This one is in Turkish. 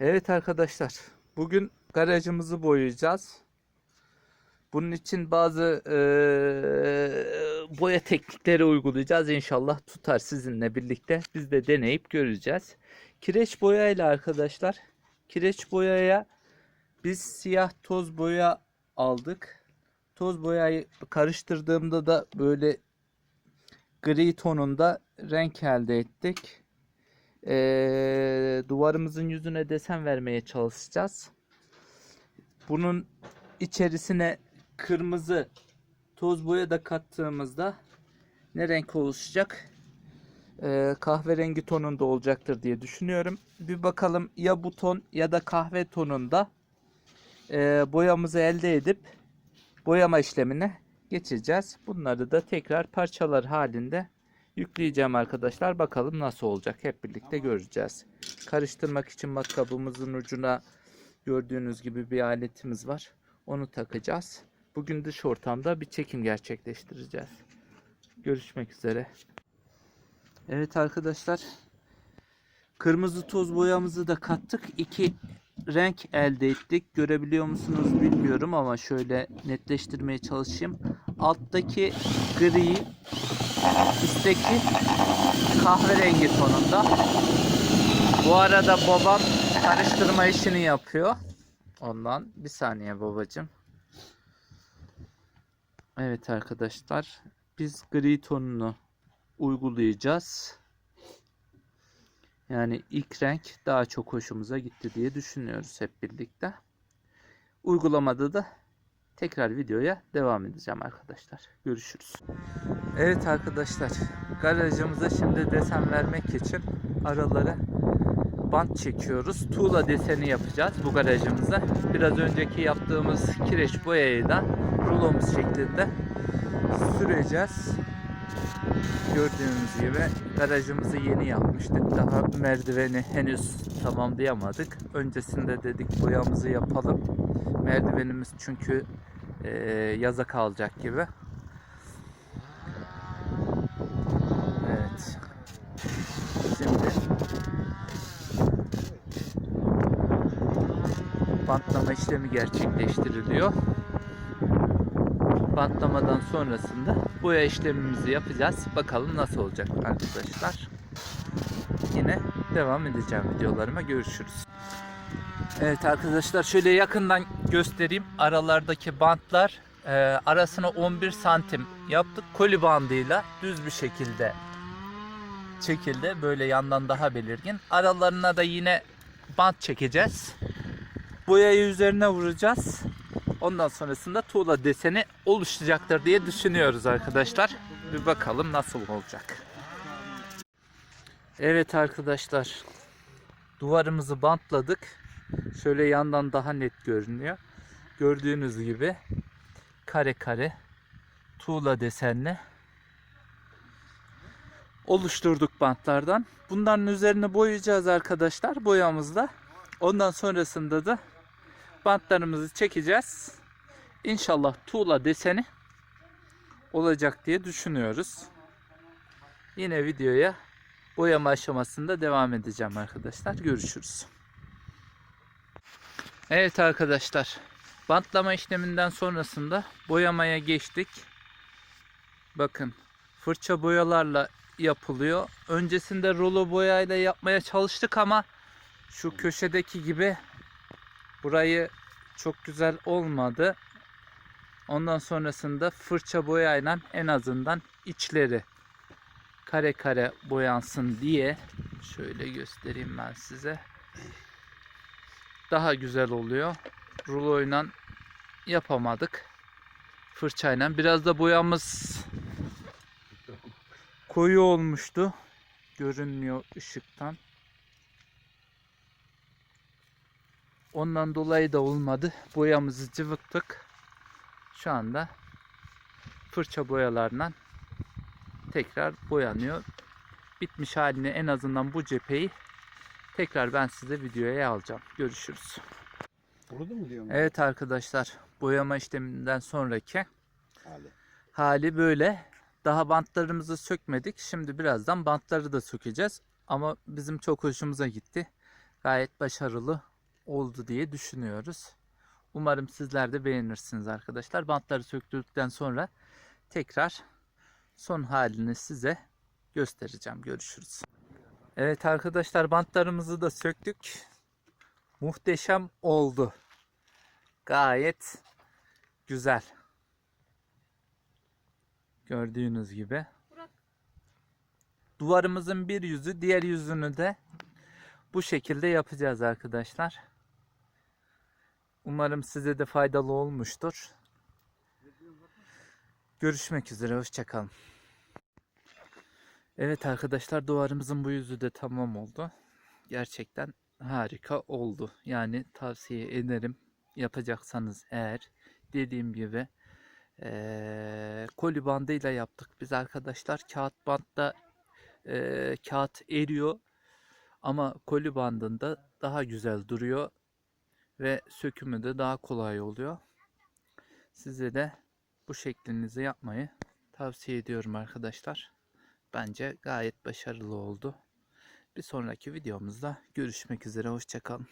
Evet arkadaşlar, bugün garajımızı boyayacağız. Bunun için bazı eee, boya teknikleri uygulayacağız. İnşallah tutar sizinle birlikte. Biz de deneyip göreceğiz. Kireç boyayla arkadaşlar, kireç boyaya biz siyah toz boya aldık. Toz boyayı karıştırdığımda da böyle gri tonunda renk elde ettik. Ee, duvarımızın yüzüne desen vermeye çalışacağız. Bunun içerisine kırmızı toz boya da kattığımızda ne renk oluşacak? Ee, kahverengi tonunda olacaktır diye düşünüyorum. Bir bakalım ya bu ton ya da kahve tonunda e, boyamızı elde edip boyama işlemine geçeceğiz. Bunları da tekrar parçalar halinde yükleyeceğim arkadaşlar. Bakalım nasıl olacak. Hep birlikte göreceğiz. Karıştırmak için matkabımızın ucuna gördüğünüz gibi bir aletimiz var. Onu takacağız. Bugün dış ortamda bir çekim gerçekleştireceğiz. Görüşmek üzere. Evet arkadaşlar. Kırmızı toz boyamızı da kattık. İki renk elde ettik. Görebiliyor musunuz bilmiyorum ama şöyle netleştirmeye çalışayım. Alttaki gri, üstteki kahverengi tonunda. Bu arada babam karıştırma işini yapıyor. Ondan bir saniye babacım. Evet arkadaşlar biz gri tonunu uygulayacağız. Yani ilk renk daha çok hoşumuza gitti diye düşünüyoruz hep birlikte. Uygulamada da tekrar videoya devam edeceğim arkadaşlar. Görüşürüz. Evet arkadaşlar garajımıza şimdi desen vermek için aralara bant çekiyoruz. Tuğla deseni yapacağız bu garajımıza. Biraz önceki yaptığımız kireç boyayı da rulomuz şeklinde süreceğiz. Gördüğünüz gibi garajımızı yeni yapmıştık. Daha merdiveni henüz tamamlayamadık. Öncesinde dedik boyamızı yapalım. Merdivenimiz çünkü eee, yaza kalacak gibi. Evet. Şimdi bantlama işlemi gerçekleştiriliyor. Bantlamadan sonrasında boya işlemimizi yapacağız. Bakalım nasıl olacak arkadaşlar. Yine devam edeceğim videolarıma. Görüşürüz. Evet arkadaşlar şöyle yakından göstereyim. Aralardaki bantlar e, arasına 11 santim yaptık. Koli bandıyla düz bir şekilde çekildi. Böyle yandan daha belirgin. Aralarına da yine bant çekeceğiz. Boyayı üzerine vuracağız. Ondan sonrasında tuğla deseni oluşacaktır diye düşünüyoruz arkadaşlar. Bir bakalım nasıl olacak. Evet arkadaşlar. Duvarımızı bantladık. Şöyle yandan daha net görünüyor. Gördüğünüz gibi kare kare tuğla desenli oluşturduk bantlardan. Bunların üzerine boyayacağız arkadaşlar boyamızla. Ondan sonrasında da bantlarımızı çekeceğiz. İnşallah tuğla deseni olacak diye düşünüyoruz. Yine videoya boyama aşamasında devam edeceğim arkadaşlar. Görüşürüz. Evet arkadaşlar. Bantlama işleminden sonrasında boyamaya geçtik. Bakın fırça boyalarla yapılıyor. Öncesinde rulo boyayla yapmaya çalıştık ama şu köşedeki gibi burayı çok güzel olmadı. Ondan sonrasında fırça boyayla en azından içleri kare kare boyansın diye şöyle göstereyim ben size. Daha güzel oluyor. Ruloyla yapamadık. Fırçayla. Biraz da boyamız koyu olmuştu. Görünmüyor ışıktan. Ondan dolayı da olmadı. Boyamızı cıvıttık. Şu anda fırça boyalarla tekrar boyanıyor. Bitmiş halini en azından bu cepheyi tekrar ben size videoya alacağım. Görüşürüz. Kurudu mu diyorum? Evet arkadaşlar boyama işleminden sonraki Hali. hali böyle. Daha bantlarımızı sökmedik. Şimdi birazdan bantları da sökeceğiz. Ama bizim çok hoşumuza gitti. gayet başarılı oldu diye düşünüyoruz. Umarım sizler de beğenirsiniz arkadaşlar. Bantları söktürdükten sonra tekrar son halini size göstereceğim. Görüşürüz. Evet arkadaşlar bantlarımızı da söktük. Muhteşem oldu. Gayet güzel. Gördüğünüz gibi. Duvarımızın bir yüzü, diğer yüzünü de bu şekilde yapacağız arkadaşlar. Umarım size de faydalı olmuştur. Görüşmek üzere, hoşçakalın. Evet arkadaşlar duvarımızın bu yüzü de tamam oldu. Gerçekten harika oldu. Yani tavsiye ederim yapacaksanız eğer dediğim gibi eee koli bandıyla yaptık biz arkadaşlar. Kağıt bantta eee, kağıt eriyor ama koli bandında daha güzel duruyor ve sökümü de daha kolay oluyor. Size de bu şeklinizi yapmayı tavsiye ediyorum arkadaşlar. Bence gayet başarılı oldu. Bir sonraki videomuzda görüşmek üzere. Hoşçakalın.